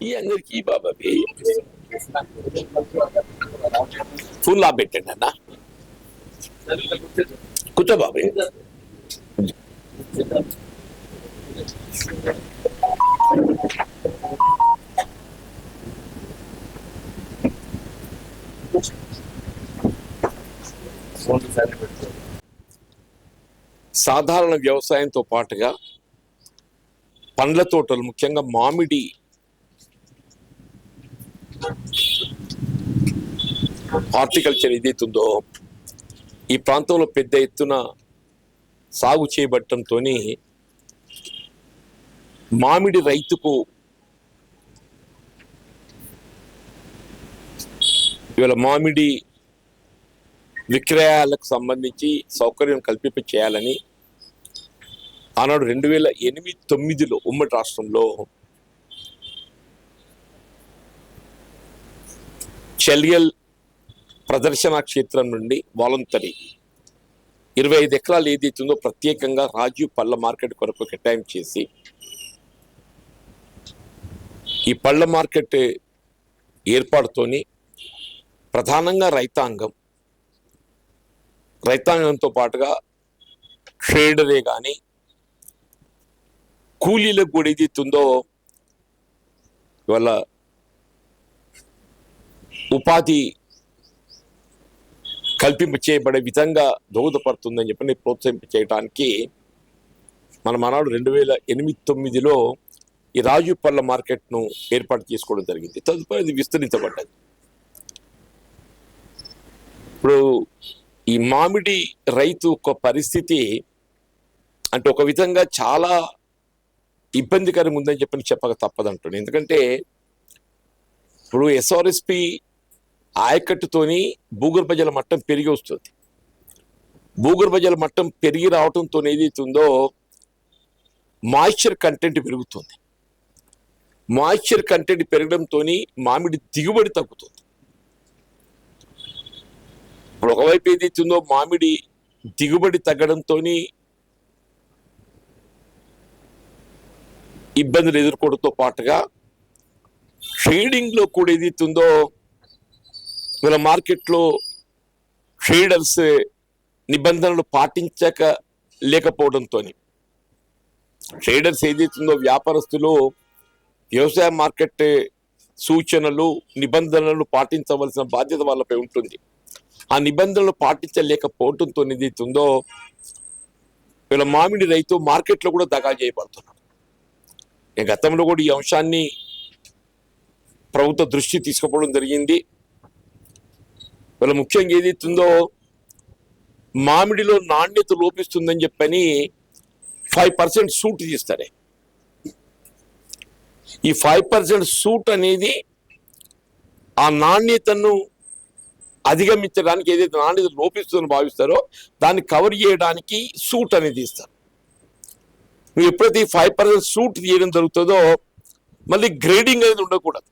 ఈ అందరికి ఈ బాబా ఫుల్ లా పెట్టండి అన్న కూర్చో బాబు సాధారణ వ్యవసాయంతో పాటుగా పండ్ల తోటలు ముఖ్యంగా మామిడి హార్టికల్చర్ ఏదైతుందో ఈ ప్రాంతంలో పెద్ద ఎత్తున సాగు చేయబట్టంతో మామిడి రైతుకు ఇవాళ మామిడి విక్రయాలకు సంబంధించి సౌకర్యం కల్పింప చేయాలని ఆనాడు రెండు వేల ఎనిమిది తొమ్మిదిలో ఉమ్మడి రాష్ట్రంలో చెలియల్ ప్రదర్శన క్షేత్రం నుండి వాలంతరీ. ఇరవై ఐదు ఎకరాలు ఏదైతుందో ప్రత్యేకంగా రాజీవ్ పళ్ళ మార్కెట్ కొరకు కేటాయింపు చేసి ఈ పళ్ళ మార్కెట్ ఏర్పాటుతోని ప్రధానంగా రైతాంగం రైతాంగంతో పాటుగా ట్రేడరే కానీ కూలీలకు కూడా ఏదైతుందో ఇవాళ ఉపాధి కల్పింపు చేయబడే విధంగా దోహదపడుతుందని చెప్పి ప్రోత్సహింప చేయడానికి మన మనాడు రెండు వేల ఎనిమిది తొమ్మిదిలో ఈ రాజు పళ్ళ మార్కెట్ను ఏర్పాటు చేసుకోవడం జరిగింది. తదుపరి అది విస్తరించబడ్డది. ఇప్పుడు ఈ మామిడి రైతు ఒక పరిస్థితి అంటే ఒక విధంగా చాలా ఇబ్బందికరంగా ఉందని చెప్పని చెప్పక తప్పదంటుంది ఎందుకంటే ఇప్పుడు ఎస్ఆర్ఎస్పి ఆయకట్టుతోని భూగర్భ జల మట్టం పెరిగి వస్తుంది. భూగర్భ జల మట్టం పెరిగి రావడంతో ఏదైతుందో మాయిశ్చర్ కంటెంట్ పెరుగుతుంది. మాయిశ్చర్ కంటెంట్ పెరగడంతో మామిడి దిగుబడి తగ్గుతుంది. ఇప్పుడు ఒకవైపు ఏదైతుందో మామిడి దిగుబడి తగ్గడంతో ఇబ్బందులు ఎదుర్కోవడంతో పాటుగా షేడింగ్లో కూడా ఏదైతుందో ఇలా మార్కెట్లో ట్రేడర్స్ నిబంధనలు పాటించక లేకపోవడంతో ట్రేడర్స్ ఏదైతుందో వ్యాపారస్తులు వ్యవసాయ మార్కెట్ సూచనలు నిబంధనలు పాటించవలసిన బాధ్యత వాళ్ళపై ఉంటుంది. ఆ నిబంధనలు పాటించలేకపోవడంతో ఏదైతుందో వీళ్ళ మామిడి రైతు మార్కెట్లో కూడా దగా చేయబడుతున్నాడు. గతంలో కూడా ఈ అంశాన్ని ప్రభుత్వ దృష్టి తీసుకుపోవడం జరిగింది. వీళ్ళ ముఖ్యంగా ఏదైతుందో మామిడిలో నాణ్యత లోపిస్తుందని చెప్పని ఫైవ్ పర్సెంట్ సూట్ తీస్తారే. ఈ ఫైవ్ పర్సెంట్ సూట్ అనేది ఆ నాణ్యతను అధిగమించడానికి ఏదైతే నాణ్యత లోపిస్తుందని భావిస్తారో దాన్ని కవర్ చేయడానికి సూట్ అనేది ఇస్తారు నువ్వు ఎప్పుడైతే ఈ ఫైవ్ పర్సెంట్ సూట్ తీయడం జరుగుతుందో మళ్ళీ గ్రేడింగ్ అనేది ఉండకూడదు.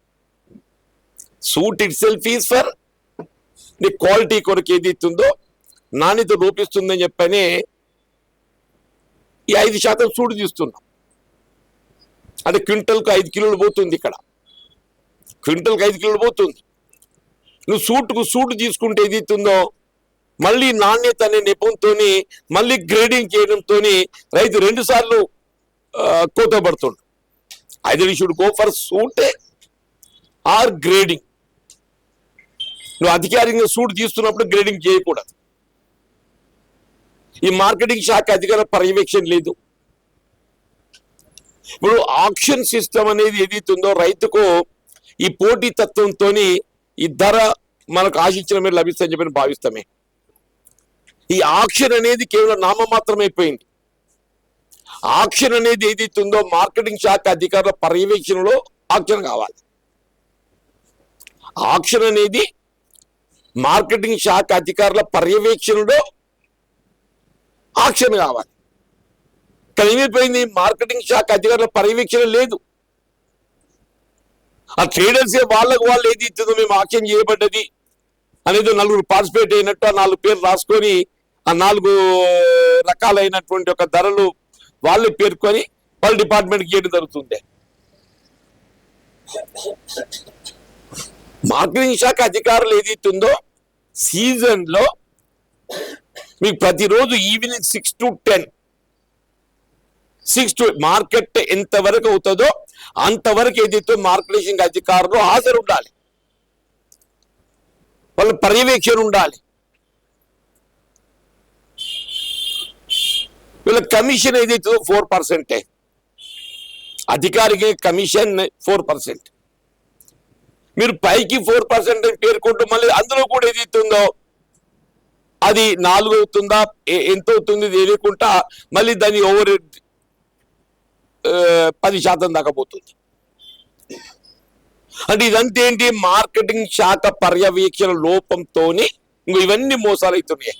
Suit itself is for నీ క్వాలిటీ కొరకు ఏది ఇస్తుందో నాణ్యత రూపిస్తుందని చెప్పని ఈ ఐదు శాతం సూట్ తీస్తున్నాం. అంటే క్వింటల్కు ఐదు కిలోలు పోతుంది ఇక్కడ. క్వింటల్కి ఐదు కిలోలు పోతుంది. నువ్వు సూటుకు సూటు తీసుకుంటే ఏది ఇస్తుందో మళ్ళీ నాణ్యత అనే నెపంతో మళ్ళీ గ్రేడింగ్ చేయడంతో రైతు రెండు సార్లు కోతపడుతుండు. ఐదు షుడ్ గో ఫర్ సూటే ఆర్ గ్రేడింగ్. నువ్వు అధికారికంగా సూట్ తీస్తున్నప్పుడు గ్రేడింగ్ చేయకూడదు. ఈ మార్కెటింగ్ శాఖ అధికార పర్యవేక్షణ లేదు. ఇప్పుడు ఆక్షన్ సిస్టమ్ అనేది ఏదైతుందో రైతుకు ఈ పోటీ తత్వంతో ఈ ధర మనకు ఆశించిన మీద లభిస్తుందని చెప్పి భావిస్తామే. ఈ ఆక్షన్ అనేది కేవలం నామమాత్రం అయిపోయింది. ఆక్షన్ అనేది ఏదైతుందో మార్కెటింగ్ శాఖ అధికారుల పర్యవేక్షణలో ఆక్షన్ కావాలి. ఆక్షన్ అనేది మార్కెటింగ్ శాఖ అధికారుల పర్యవేక్షణలో ఆక్షన్ కావాలి. కానీ ఏమైపోయింది? మార్కెటింగ్ శాఖ అధికారుల పర్యవేక్షణ లేదు. ఆ ట్రేడర్స్ వాళ్ళకు వాళ్ళు ఏది ఇస్తుందో మేము ఆక్షన్ చేయబడ్డది అనేది నలుగురు పార్టిసిపేట్ అయినట్టు ఆ నాలుగు పేర్లు రాసుకొని ఆ నాలుగు రకాలైనటువంటి ఒక ధరలు వాళ్ళు పేర్కొని వాళ్ళ డిపార్ట్మెంట్కి చేయడం జరుగుతుంది మార్కెటింగ్ శాఖ అధికారులు ఏది ఇస్తుందో లో మీకు ప్రతిరోజు evening six to ten six to market ఎంతవరకు అవుతుందో అంతవరకు ఏదైతే మార్కెటింగ్ అధికారులు హాజరు ఉండాలి వాళ్ళ పర్యవేక్షణ ఉండాలి. వీళ్ళ కమిషన్ ఏదైతుందో ఫోర్ పర్సెంటే. అధికారికి కమిషన్ ఫోర్ పర్సెంట్. మీరు పైకి ఫోర్ పర్సెంట్ పేర్కొంటూ మళ్ళీ అందులో కూడా ఏది అవుతుందో? అది నాలుగు అవుతుందా? ఏ- ఎంత అవుతుంది తెలియకుండా మళ్ళీ దాని ఓవర్ పది శాతం దాకా పోతుంది. అంటే ఇదంతా ఏంటి? మార్కెటింగ్ శాఖ పర్యవేక్షణ లోపంతోనే ఇంకో ఇవన్నీ మోసాలు అవుతున్నాయి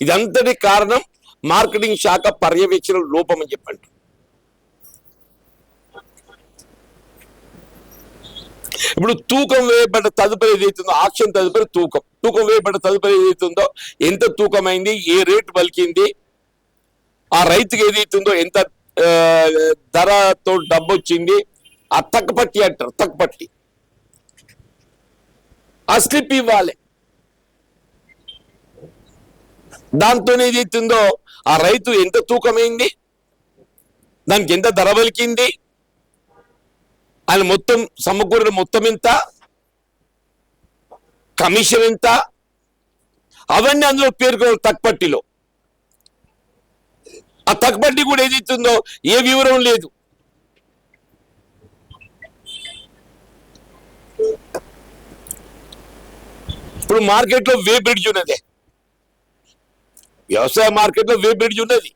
ఇదంతటి కారణం మార్కెటింగ్ శాఖ పర్యవేక్షణ లోపం అని చెప్పండి. ఇప్పుడు తూకం వేయబడ్డ తదుపరి ఏదైతుందో ఆక్షన్ తదుపరి తూకం. తూకం వేయబడ్డ తదుపరి ఏదైతుందో ఎంత తూకం అయింది ఏ రేటు పలికింది ఆ రైతుకి ఏదైతుందో ఎంత ధరతో డబ్బు వచ్చింది ఆ తక్కపట్టి అంటారు తక్కపట్టి ఆ స్లిప్ ఇవ్వాలి. దాంతో ఏదైతుందో ఆ రైతు ఎంత తూకమైంది దానికి ఎంత ధర పలికింది ఆయన మొత్తం సమకూరిన మొత్తం ఎంత? కమిషన్ ఎంత? అవన్నీ అందులో పేర్కొన్న తక్పట్టిలో. ఆ తక్పట్టి కూడా ఏది ఇస్తుందో ఏ వివరం లేదు. ఇప్పుడు మార్కెట్లో వే బ్రిడ్జ్ ఉన్నది. వ్యవసాయ మార్కెట్లో వే బ్రిడ్జ్ ఉన్నది.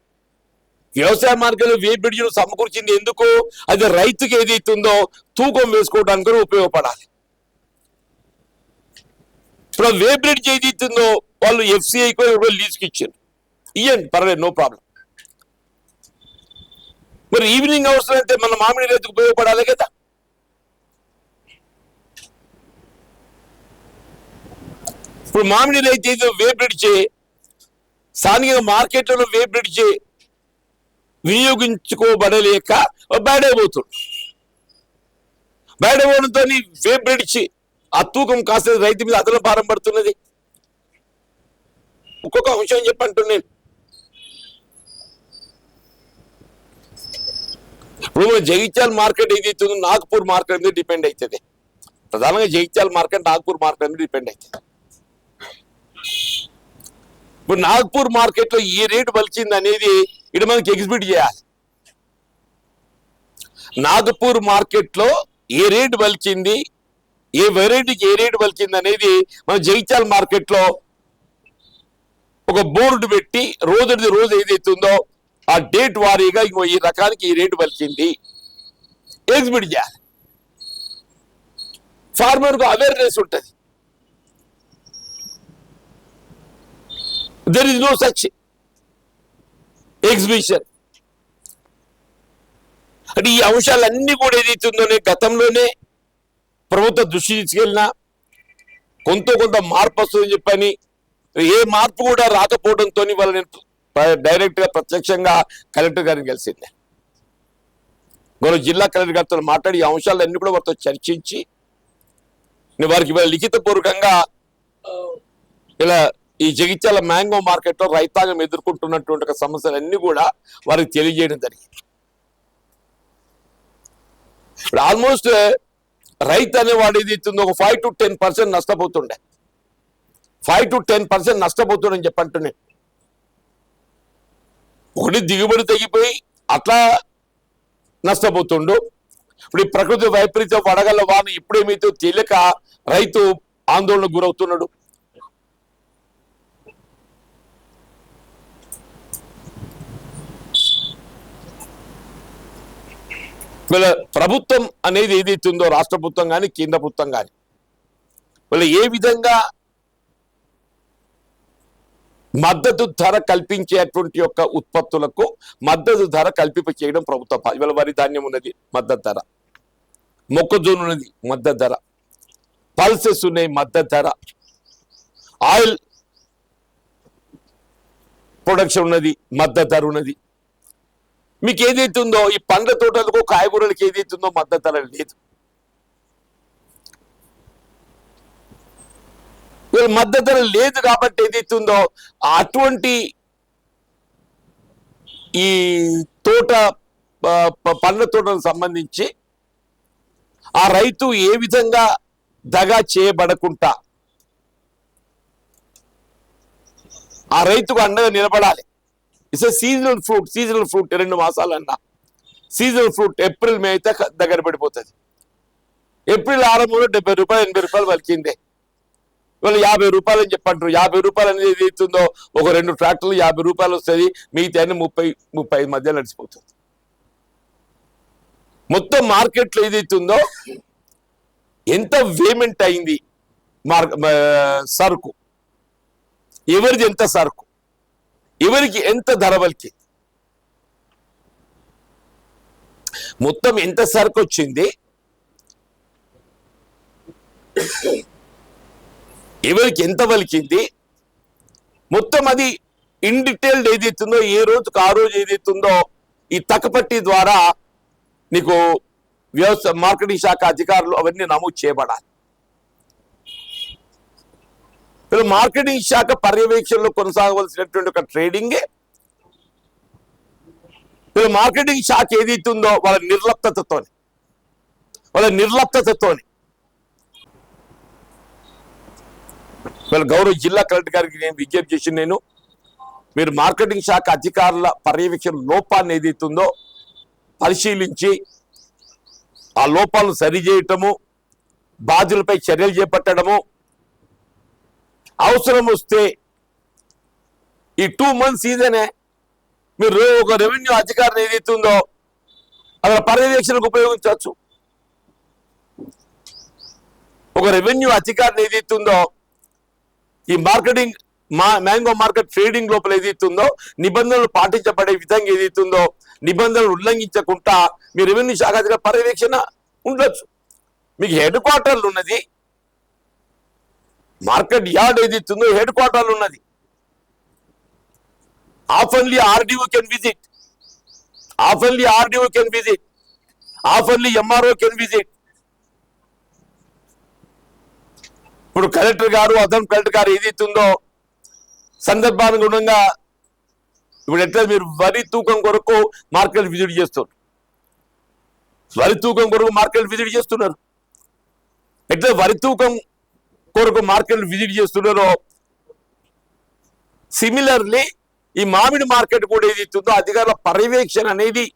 వ్యవసాయ మార్కెట్లో వే బ్రిడ్జ్ సమకూర్చింది ఎందుకు? అది రైతుకి ఏదైతుందో తూకం వేసుకోవడానికి ఉపయోగపడాలి. ఇప్పుడు వే బ్రిడ్జ్ ఏదైతుందో వాళ్ళు ఎఫ్సిఐకి లీజ్కి ఇచ్చారు. ఇవ్వండి పర్వాలేదు నో ప్రాబ్లం మరి ఈవినింగ్ అవసరం అయితే మన మామిడి రైతుకు ఉపయోగపడాలి కదా. ఇప్పుడు మామిడి రైతు ఏదో వే బ్రిడ్జ్ స్థానిక మార్కెట్లలో వే బ్రిడ్జ్ వినియోగించుకోబడలేక బయటపోతుడు బయటపోవడంతో వే ఆ తూకం కాస్త రైతు మీద అదన భారం పడుతున్నది. ఒక్కొక్క అంశం చెప్పంటున్నాను ఇప్పుడు జగిత్యాల మార్కెట్ ఏదైతుంది నాగ్పూర్ మార్కెట్ మీద డిపెండ్ అవుతుంది ప్రధానంగా జగిత్యాల మార్కెట్ నాగ్పూర్ మార్కెట్ మీద డిపెండ్ అవుతుంది ఇప్పుడు నాగ్పూర్ మార్కెట్లో ఏ రేటు పలిచింది అనేది ఇక్కడ మనకి ఎగ్జిబిట్ చేయాలి నాగపూర్ మార్కెట్లో ఏ రేటు పలిచింది? ఏ వెరైటీకి ఏ రేటు పలిచింది అనేది మన జగిత్యాల మార్కెట్లో ఒక బోర్డు పెట్టి రోజుది రోజు ఏదైతుందో ఆ డేట్ వారీగా ఇంకో ఈ రకానికి ఈ రేటు పలిచింది. ఎగ్జిబిట్ చేయాలి. ఫార్మర్కు అవేర్నెస్ ఉంటుంది. There is no such exhibition. అంటే ఈ అంశాలన్నీ కూడా ఏదైతుందోనే గతంలోనే ప్రభుత్వ దృష్టి తీసుకెళ్ళినా కొంత కొంత మార్పు వస్తుందని చెప్పని ఏ మార్పు కూడా రాకపోవడంతో వాళ్ళ నేను డైరెక్ట్గా ప్రత్యక్షంగా కలెక్టర్ గారిని కలిసిందే. గౌరవ జిల్లా కలెక్టర్ గారితో మాట్లాడి ఈ అంశాలన్నీ కూడా వారితో చర్చించి వారికి ఇవాళ లిఖితపూర్వకంగా ఇలా ఈ జగిత్యాల మ్యాంగో మార్కెట్లో రైతాంగం ఎదుర్కొంటున్నటువంటి ఒక సమస్యలన్నీ కూడా వారికి తెలియజేయడం జరిగింది. ఇప్పుడు ఆల్మోస్ట్ రైతు అనేవాడు ఇది ఇస్తుంది ఒక ఫైవ్ టు టెన్ పర్సెంట్ నష్టపోతుండే. ఫైవ్ టు టెన్ పర్సెంట్ నష్టపోతుండని చెప్పంటున్నాను ఒకటి దిగుబడి తగ్గిపోయి అట్లా నష్టపోతుండు. ఇప్పుడు ఈ ప్రకృతి వైపరీత్యం వడగల వాన ఇప్పుడేమైతే తెలియక రైతు ఆందోళనకు గురవుతున్నాడు. వీళ్ళ ప్రభుత్వం అనేది ఏదైతే ఉందో రాష్ట్ర ప్రభుత్వం కానీ కేంద్ర ప్రభుత్వం కానీ వీళ్ళు ఏ విధంగా మద్దతు ధర కల్పించేటువంటి యొక్క ఉత్పత్తులకు మద్దతు ధర కల్పింప చేయడం ప్రభుత్వ ఇవాళ వరి ధాన్యం ఉన్నది మద్దతు ధర. మొక్కజొన్న ఉన్నది మద్దతు ధర. పల్సెస్ ఉన్నాయి మద్దతు ధర. ఆయిల్ ప్రొడక్షన్ ఉన్నది మద్దతు ధర ఉన్నది. మీకు ఏదైతుందో ఈ పండ్ల తోటలకు కాయగూరలకు ఏదైతుందో మద్దతు ధర లేదు. మద్దతు లేదు కాబట్టి ఏదైతుందో ఉందో అటువంటి ఈ తోట పండ్ల తోటలకు సంబంధించి ఆ రైతు ఏ విధంగా దగా చేయబడకుండా ఆ రైతుకు అండగా నిలబడాలి. It's seasonal fruit seasonal fruit రెండు మాసాలన్నా. సీజనల్ ఫ్రూట్ ఏప్రిల్ మే అయితే దగ్గర పడిపోతుంది. ఏప్రిల్ ఆరంభంలో డెబ్బై రూపాయలు ఎనభై రూపాయలు పలికిందే. ఇవాళ యాభై రూపాయలు అని చెప్పంటారు. యాభై రూపాయలు అనేది ఏది ఇస్తుందో ఒక రెండు ట్రాక్టర్లు యాభై రూపాయలు వస్తుంది. మిగతా ముప్పై ముప్పై ఐదు మధ్య నడిచిపోతుంది. మొత్తం మార్కెట్లో ఏదైతుందో ఎంత వేమెంట్ అయింది. మార్క్ సరుకు. ఎవరిది ఎంత సరుకు? ఎవరికి ఎంత ధర పలికి మొత్తం ఎంత సరుకు వచ్చింది. ఎవరికి ఎంత పలికింది? మొత్తం అది ఇన్ డీటెయిల్డ్ ఏదైతుందో ఏ రోజుకు ఆ రోజు ఏదైతుందో ఈ తకపట్టి ద్వారా నీకు వ్యవసాయ మార్కెటింగ్ శాఖ అధికారులు అవన్నీ నమోదు చేయబడాలి. వీళ్ళు మార్కెటింగ్ శాఖ పర్యవేక్షణలో కొనసాగవలసినటువంటి ఒక ట్రేడింగే. వీళ్ళు మార్కెటింగ్ శాఖ ఏదైతుందో వాళ్ళ నిర్లప్తతతోని. వాళ్ళ నిర్లప్తతతోని. వీళ్ళ గౌరవ జిల్లా కలెక్టర్ గారికి నేను విజ్ఞప్తి చేసి నేను. మీరు మార్కెటింగ్ శాఖ అధికారుల పర్యవేక్షణ లోపాన్ని ఏదైతుందో పరిశీలించి ఆ లోపాలను సరిచేయటము బాధ్యులపై చర్యలు చేపట్టడము అవసరం వస్తే ఈ టూ మంత్స్ సీజనే మీరు ఒక రెవెన్యూ అధికారిని ఏదైతుందో అక్కడ పర్యవేక్షణకు ఉపయోగించవచ్చు. ఒక రెవెన్యూ అధికారిని ఏదైతుందో ఈ మార్కెటింగ్ మా మ్యాంగో మార్కెట్ ట్రేడింగ్ లోపల ఏదైతుందో నిబంధనలు పాటించబడే విధంగా ఏదైతుందో నిబంధనలు ఉల్లంఘించకుండా మీ రెవెన్యూ శాఖ అధికారి పర్యవేక్షణ ఉండొచ్చు. మీకు హెడ్ క్వార్టర్లు ఉన్నది. మార్కెట్ యార్డ్ ఏదైతుందో హెడ్ క్వార్టర్లు ఉన్నది. ఆఫన్లీ ఆర్డీఓ కెన్ విజిట్. ఆఫన్లీ ఆర్డీఓ కెన్ విజిట్. ఆఫన్లీ ఎంఆర్ఓ కెన్ విజిట్. ఇప్పుడు కలెక్టర్ గారు అదనం కలెక్టర్ గారు ఏదైతుందో సందర్భానుగుణంగా ఇప్పుడు ఎట్లా మీరు వరి తూకం కొరకు మార్కెట్ విజిట్ చేస్తారు వరి తూకం కొరకు మార్కెట్ విజిట్ చేస్తున్నారు. ఎట్లా వరి తూకం కొరకు మార్కెట్ విజిట్ చేస్తున్నారో సిమిలర్లీ ఈ మామిడి మార్కెట్ కూడా ఏది ఇస్తుందో అధికారుల పర్యవేక్షణ అనేది.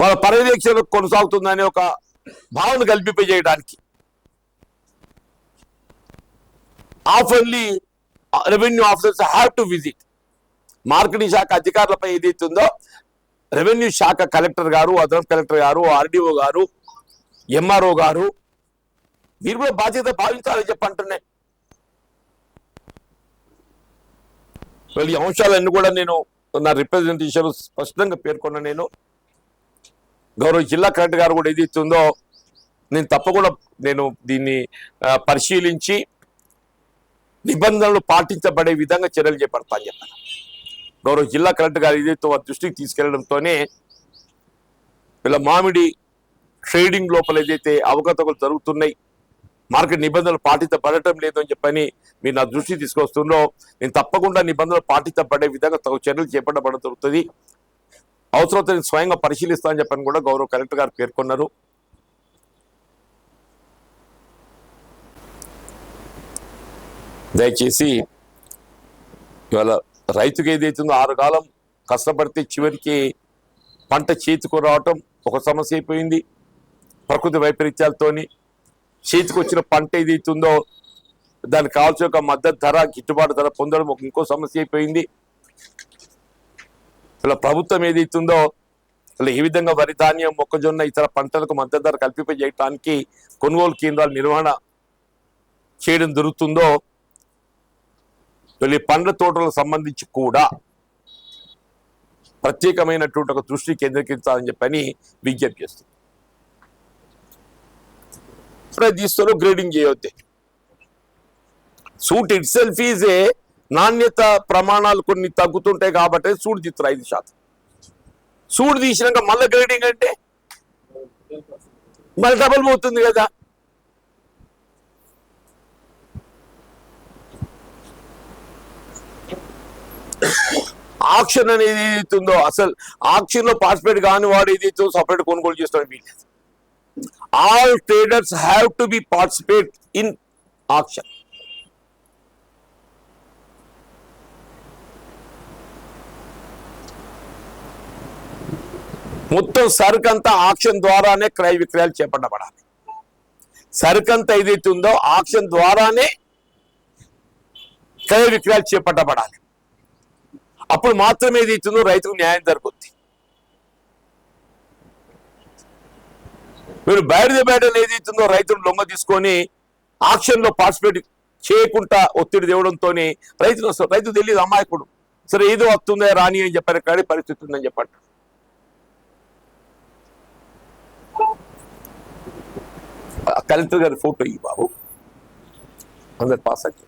వాళ్ళ పర్యవేక్షణ కొనసాగుతుందనే ఒక భావన కల్పింపజేయడానికి. ఆఫర్లీ revenue officers have to visit marketing శాఖ అధికారులపై ఏదైతుందో రెవెన్యూ శాఖ కలెక్టర్ గారు అదనపు కలెక్టర్ గారు ఆర్డీఓ గారు ఎంఆర్ఓ గారు మీరు కూడా బాధ్యత భావించాలని చెప్పంటున్నాయి ఈ అంశాలన్నీ కూడా నేను నా రిప్రజెంటేషన్ స్పష్టంగా పేర్కొన్న నేను. గౌరవ జిల్లా కలెక్టర్ గారు కూడా ఏదైతుందో ఇస్తుందో నేను తప్పకుండా నేను దీన్ని పరిశీలించి నిబంధనలు పాటించబడే విధంగా చర్యలు చేపడతాను చెప్పాను. గౌరవ జిల్లా కలెక్టర్ గారు ఏదైతే వారి దృష్టికి తీసుకెళ్ళడంతోనే వీళ్ళ మామిడి ట్రేడింగ్ లోపల ఏదైతే అవగతలు జరుగుతున్నాయి మార్కెట్ నిబంధనలు పాటించబడటం లేదు అని చెప్పని మీరు నా దృష్టి తీసుకొస్తుండో నేను తప్పకుండా నిబంధనలు పాటించబడే విధంగా తగు చర్యలు చేపట్టబడడం జరుగుతుంది. అవసరమైతే నేను స్వయంగా పరిశీలిస్తానని చెప్పని కూడా గౌరవ కలెక్టర్ గారు పేర్కొన్నారు. దయచేసి ఇవాళ రైతుకి ఏదైతుందో ఆరు కాలం కష్టపడితే చివరికి పంట చేతికి రావటం ఒక సమస్య అయిపోయింది. ప్రకృతి వైపరీత్యాలతోని చేతికి వచ్చిన పంట ఏదైతుందో దానికి కావాల్సిన ఒక మద్దతు ధర గిట్టుబాటు ధర పొందడం ఒక ఇంకో సమస్య అయిపోయింది. ఇలా ప్రభుత్వం ఏదైతుందో ఇలా ఏ విధంగా వరి ధాన్యం మొక్కజొన్న ఇతర పంటలకు మద్దతు ధర కల్పింపజేయడానికి కొనుగోలు కేంద్రాల నిర్వహణ చేయడం జరుగుతుందో వీళ్ళ పండ్ల తోటలకు సంబంధించి కూడా ప్రత్యేకమైనటువంటి ఒక దృష్టి కేంద్రీకరించాలని చెప్పని విజ్ఞప్తి చేస్తుంది. గ్రేడింగ్ చేయవద్దే సూట్ ఇట్ సెల్ఫ్ ఈజ్ ఏ నాణ్యత ప్రమాణాలు కొన్ని తగ్గుతుంటాయి కాబట్టి సూట్ తీస్తారు ఐదు శాతం. సూట్ తీసినాక మళ్ళీ గ్రేడింగ్ అంటే? మరి డబల్ పోతుంది కదా. ఆక్షన్ అనేది ఏదైతుందో అసలు ఆక్షన్లో పార్టిసిపేట్ కాని వాడు ఏదైతే సపరేట్ కొనుగోలు చేస్తాడు వీలేదు all traders have to be participate in auction మొత్తం సరుకు అంతా ఆక్షన్ ద్వారానే క్రయ విక్రయాలు చేపట్టబడాలి. సరుకు అంతా ఏదైతే ఉందో ఆక్షన్ ద్వారానే క్రయ విక్రయాలు చేపట్టబడాలి. అప్పుడు మాత్రమే ఏది ఇస్తుందో రైతుకు న్యాయం జరుగుద్ది. మీరు బయట బయట ఏది ఇస్తుందో రైతులు లొంగ తీసుకొని ఆక్షన్లో పార్టిసిపేట్ చేయకుండా ఒత్తిడి తేవడంతో రైతులు వస్తారు. రైతు తెలియదు అమాయకుడు. సరే ఏదో వస్తుందో రాని అని చెప్పారు కానీ పరిస్థితి ఉందని చెప్పండి. కలెక్టర్ గారి ఫోటో ఇవి బాబు. అందరు పాస్ అయ్యి